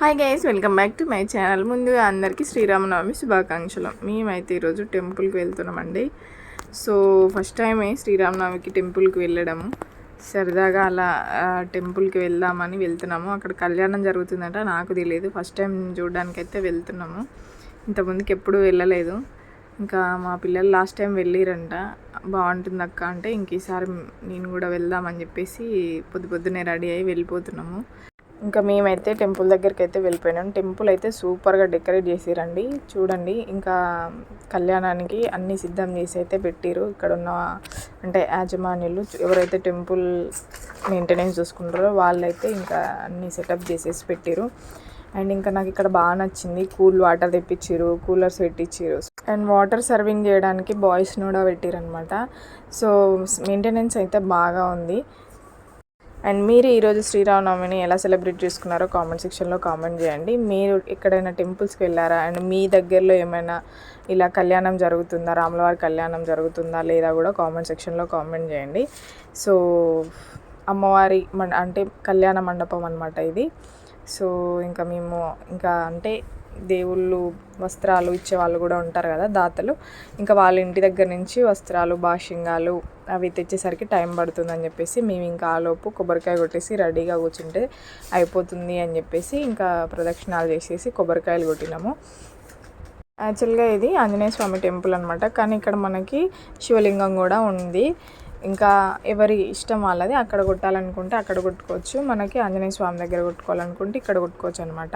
Hi guys welcome back to my channel ముందుగా అందరికీ శ్రీరామనవమి శుభాకాంక్షలు. మేమైతే ఈరోజు టెంపుల్కి వెళ్తున్నామండి. సో ఫస్ట్ టైమే శ్రీరామనవమికి టెంపుల్కి వెళ్ళడము. సరదాగా అలా టెంపుల్కి వెళ్దామని వెళ్తున్నాము. అక్కడ కళ్యాణం జరుగుతుందంట నాకు తెలియదు. ఫస్ట్ టైం చూడడానికి అయితే వెళ్తున్నాము. ఇంతకుముందుకి ఎప్పుడు వెళ్ళలేదు. ఇంకా మా పిల్లలు లాస్ట్ టైం వెళ్ళిరంట. బాగుంటుంది అక్క అంటే ఇంక ఈసారి నేను కూడా వెళ్దామని చెప్పేసి పొద్దు పొద్దునే రెడీ అయ్యి వెళ్ళిపోతున్నాము. ఇంకా మేమైతే టెంపుల్ దగ్గరికి అయితే వెళ్ళిపోయినాం. టెంపుల్ అయితే సూపర్గా డెకరేట్ చేసిరండి. చూడండి ఇంకా కళ్యాణానికి అన్ని సిద్ధం చేసి అయితే పెట్టిరు. ఇక్కడ ఉన్న అంటే యాజమాన్యులు ఎవరైతే టెంపుల్ మెయింటెనెన్స్ చూసుకుంటారో వాళ్ళైతే ఇంకా అన్ని సెటప్ చేసేసి పెట్టిరు. అండ్ ఇంకా నాకు ఇక్కడ బాగా నచ్చింది కూల్ వాటర్ తెప్పించారు కూలర్స్ పెట్టించారు అండ్ వాటర్ సర్వింగ్ చేయడానికి బాయ్స్ని కూడా పెట్టిరు అనమాట సో మెయింటెనెన్స్ అయితే బాగా ఉంది. అండ్ మీరు ఈరోజు శ్రీరామనవమిని ఎలా సెలబ్రేట్ చేసుకున్నారో కామెంట్ సెక్షన్లో కామెంట్ చేయండి. మీరు ఎక్కడైనా టెంపుల్స్కి వెళ్ళారా? అండ్ మీ దగ్గరలో ఏమైనా ఇలా కళ్యాణం జరుగుతుందా? రాములవారి కళ్యాణం జరుగుతుందా? లేదా కూడా కామెంట్ సెక్షన్లో కామెంట్ చేయండి. సో అమ్మవారి మ అంటే కళ్యాణ మండపం అనమాట ఇది. సో ఇంకా మేము ఇంకా అంటే దేవుళ్ళు వస్త్రాలు ఇచ్చే వాళ్ళు కూడా ఉంటారు కదా దాతలు. ఇంకా వాళ్ళ ఇంటి దగ్గర నుంచి వస్త్రాలు బాషింగాలు అవి తెచ్చేసరికి టైం పడుతుందని చెప్పేసి మేము ఇంకా ఆలోపు కొబ్బరికాయ కొట్టేసి రెడీగా కూర్చుంటే అయిపోతుంది అని చెప్పేసి ఇంకా ప్రదక్షిణాలు చేసేసి కొబ్బరికాయలు కొట్టినాము. యాక్చువల్గా ఇది ఆంజనేయ స్వామి టెంపుల్ అనమాట కానీ ఇక్కడ మనకి శివలింగం కూడా ఉంది. ఇంకా ఎవరి ఇష్టం వాళ్ళది అక్కడ కొట్టాలనుకుంటే అక్కడ కొట్టుకోవచ్చు. మనకి ఆంజనేయ స్వామి దగ్గర కొట్టుకోవాలనుకుంటే ఇక్కడ కొట్టుకోవచ్చు అనమాట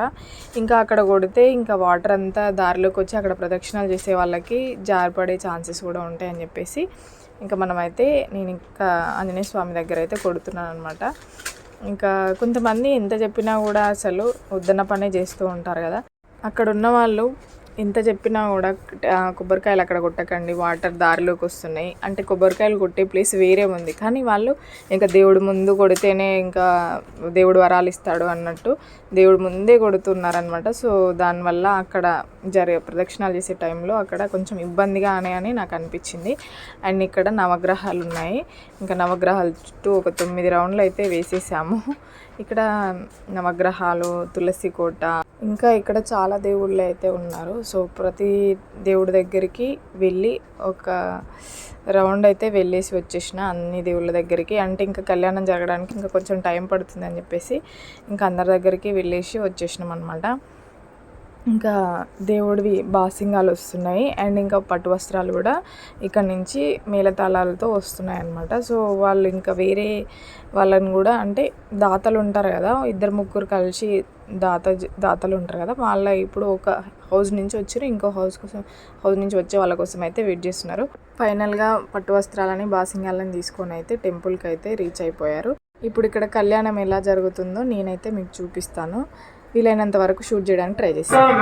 ఇంకా అక్కడ కొడితే ఇంకా వాటర్ అంతా దారిలోకి వచ్చి అక్కడ ప్రదక్షిణాలు చేసే వాళ్ళకి జారిపడే ఛాన్సెస్ కూడా ఉంటాయని చెప్పేసి ఇంకా మనమైతే నేను ఇంకా ఆంజనేయ స్వామి దగ్గర అయితే కొడుతున్నాను అనమాట ఇంకా కొంతమంది ఎంత చెప్పినా కూడా అసలు వద్దన పనే చేస్తూ ఉంటారు కదా. అక్కడ ఉన్న వాళ్ళు ఎంత చెప్పినా కూడా కొబ్బరికాయలు అక్కడ కొట్టకండి వాటర్ దారిలోకి వస్తున్నాయి. అంటే కొబ్బరికాయలు కొట్టే ప్లేస్ వేరే ఉంది. కానీ వాళ్ళు ఇంకా దేవుడు ముందు కొడితేనే ఇంకా దేవుడు వరాలు ఇస్తాడు అన్నట్టు దేవుడు ముందే కొడుతున్నారనమాట సో దానివల్ల అక్కడ జరి ప్రదక్షిణాలు చేసే టైంలో అక్కడ కొంచెం ఇబ్బందిగా అనే అని నాకు అనిపించింది. అండ్ ఇక్కడ నవగ్రహాలు ఉన్నాయి. ఇంకా నవగ్రహాల చుట్టూ ఒక తొమ్మిది రౌండ్లు అయితే వేసేసాము. ఇక్కడ నవగ్రహాలు తులసి కోట ఇంకా ఇక్కడ చాలా దేవుళ్ళు అయితే ఉన్నారు. సో ప్రతి దేవుడి దగ్గరికి వెళ్ళి ఒక రౌండ్ అయితే వెళ్ళేసి వచ్చేసిన అన్ని దేవుళ్ళ దగ్గరికి. అంటే ఇంకా కళ్యాణం జరగడానికి ఇంకా కొంచెం టైం పడుతుంది అని చెప్పేసి ఇంకా అందరి దగ్గరికి వెళ్ళేసి వచ్చేసినాం అనమాట ఇంకా దేవుడివి బాసింగాలు వస్తున్నాయి. అండ్ ఇంకా పట్టు వస్త్రాలు కూడా ఇక్కడ నుంచి మేళతాళాలతో వస్తున్నాయి అన్నమాట సో వాళ్ళు ఇంకా వేరే వాళ్ళని కూడా అంటే దాతలు ఉంటారు కదా ఇద్దరు ముగ్గురు కలిసి దాత దాతలు ఉంటారు కదా వాళ్ళ ఇప్పుడు ఒక హౌస్ నుంచి వచ్చారు. ఇంకో హౌస్ కోసం హౌస్ నుంచి వచ్చే వాళ్ళ కోసం అయితే వెయిట్ చేస్తున్నారు. ఫైనల్గా పట్టు వస్త్రాలని బాసింగాలని తీసుకొని అయితే టెంపుల్కి అయితే రీచ్ అయిపోయారు. ఇప్పుడు ఇక్కడ కళ్యాణం ఎలా జరుగుతుందో నేనైతే మీకు చూపిస్తాను. వీలైనంత వరకు షూట్ చేయడానికి ట్రై చేస్తాను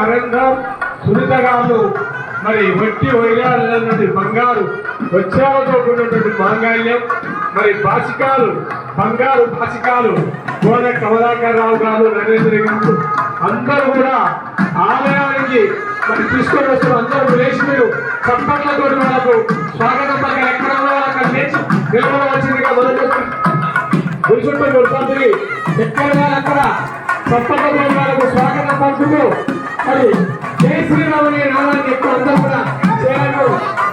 మరి వట్టి వైరాలన్నది బంగారు వచ్చాలతో కూడినటువంటి మాంగాల్యం మరి భాషికాలు బంగారు భాషికాలు కోన కమలాకర్ రావు గారు నరేంద్ర గారు అందరూ కూడా ఆలయానికి మరి తీసుకొని వస్తున్న అందరూ లేచి చప్పట్లతో వాళ్ళకు స్వాగతం పక్కన ఎక్కడ అక్కడ లేచి నిలబడవలసిందిగా మొదలు కూర్చుంటే కొడుతుంది ఎక్కడ వాళ్ళు అక్కడ. చప్పట్లతో వాళ్ళకు స్వాగతం మరి జై శ్రీరామనే అనే నామాన్ని ఎక్కువ అందరూ కూడా చేయాలి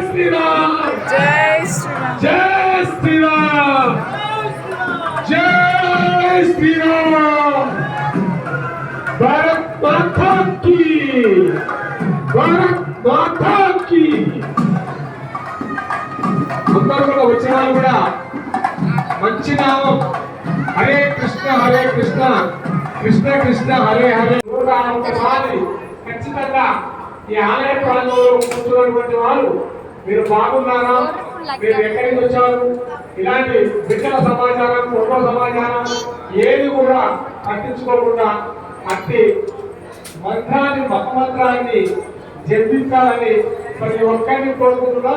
శ్రీరామ్. జై శ్రీరామ్. జై శ్రీరామ్. జై శ్రీరామ్. భారత్ మాతా కీ. భారత్ మాతా కీ. అందరూ కూడా వచ్చిన వాళ్ళు కూడా మంచి నామం. హరే కృష్ణ హరే కృష్ణ. కృష్ణ కృష్ణ హరే హరే. నూట ఒక్కసారి ఖచ్చితంగా ఈ ఆలయ ప్రాంతంలో కూర్చున్నటువంటి వాళ్ళు మీరు బాగున్నారా? మీరు ఎక్కడి నుంచి వచ్చారు? ఇలాంటి బిడ్డల సమాచారం కుటుంబ సమాచారం ఏది కూడా పట్టించుకోకుండా అట్టి మంత్రాన్ని మతమంత్రాన్ని జపించాలని ప్రతి ఒక్కరిని కోరుకుంటున్నా.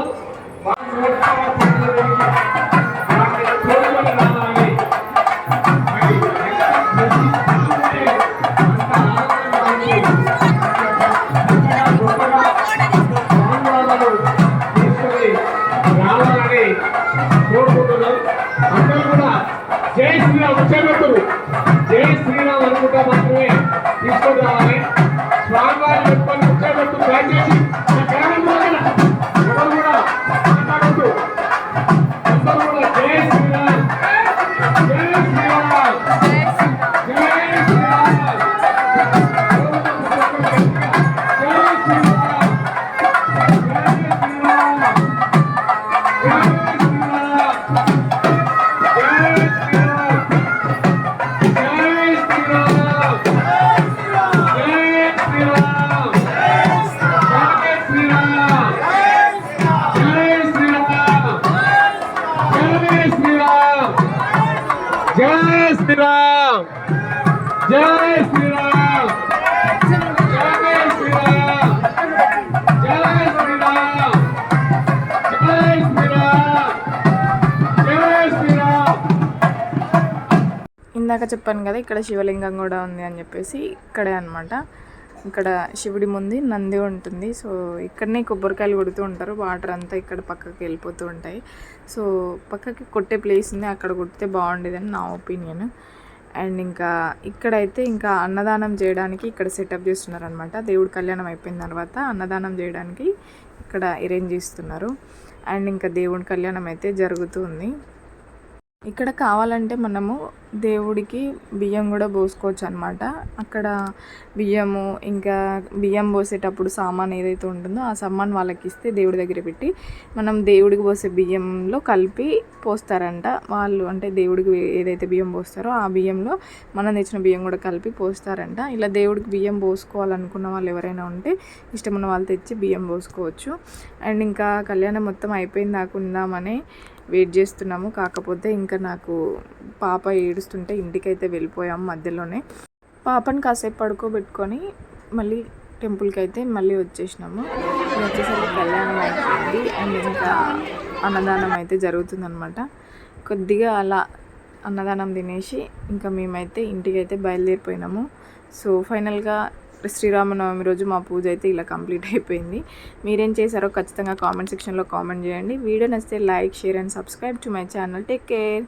శ్రీరామ్ జై శ్రీరామ్ అనుకుంటా మాత్రమే తీసుకొని రావాలి. ఇందాక చెప్పాను కదా ఇక్కడ శివలింగం కూడా ఉంది అని చెప్పేసి ఇక్కడే అనమాట ఇక్కడ శివుడి ముందు నంది ఉంటుంది. సో ఇక్కడనే కొబ్బరికాయలు కొడుతూ ఉంటారు. వాటర్ అంతా ఇక్కడ పక్కకి వెళ్ళిపోతూ ఉంటాయి. సో పక్కకి కొట్టే ప్లేస్ ఉంది. అక్కడ కొడితే బాగుండేదని నా ఒపీనియన్. అండ్ ఇంకా ఇక్కడైతే ఇంకా అన్నదానం చేయడానికి ఇక్కడ సెటప్ చేస్తున్నారు అనమాట దేవుడి కళ్యాణం అయిపోయిన తర్వాత అన్నదానం చేయడానికి ఇక్కడ అరేంజ్ చేస్తున్నారు. అండ్ ఇంకా దేవుడి కళ్యాణం అయితే జరుగుతుంది. ఇక్కడ కావాలంటే మనము దేవుడికి బియ్యం కూడా పోసుకోవచ్చు అనమాట అక్కడ బియ్యము ఇంకా బియ్యం పోసేటప్పుడు సామాన్ ఏదైతే ఉంటుందో ఆ సామాన్ వాళ్ళకి ఇస్తే దేవుడి దగ్గర పెట్టి మనం దేవుడికి పోసే బియ్యంలో కలిపి పోస్తారంట. వాళ్ళు అంటే దేవుడికి ఏదైతే బియ్యం పోస్తారో ఆ బియ్యంలో మనం తెచ్చిన బియ్యం కూడా కలిపి పోస్తారంట. ఇలా దేవుడికి బియ్యం పోసుకోవాలనుకున్న వాళ్ళు ఎవరైనా ఉంటే ఇష్టమున్న వాళ్ళు తెచ్చి బియ్యం పోసుకోవచ్చు. అండ్ ఇంకా కళ్యాణం మొత్తం అయిపోయిందాకుందామని ఉందామని వెయిట్ చేస్తున్నాము. కాకపోతే ఇంకా నాకు పాప ఏడుస్తుంటే ఇంటికైతే వెళ్ళిపోయాము మధ్యలోనే. పాపని కాసేపు పడుకోబెట్టుకొని మళ్ళీ టెంపుల్కి అయితే మళ్ళీ వచ్చేసినాము. వచ్చేసరికి కళ్యాణం అయిపోయింది. అండ్ ఇంకా అన్నదానం అయితే జరుగుతుందనమాట కొద్దిగా అలా అన్నదానం తినేసి ఇంకా మేమైతే ఇంటికి అయితే బయలుదేరిపోయినాము. సో ఫైనల్గా శ్రీరామనవమి రోజు మా పూజ అయితే ఇలా కంప్లీట్ అయిపోయింది. మీరేం చేశారో ఖచ్చితంగా కామెంట్ సెక్షన్లో కామెంట్ చేయండి. వీడియో నచ్చితే like share and subscribe to my channel. Take care.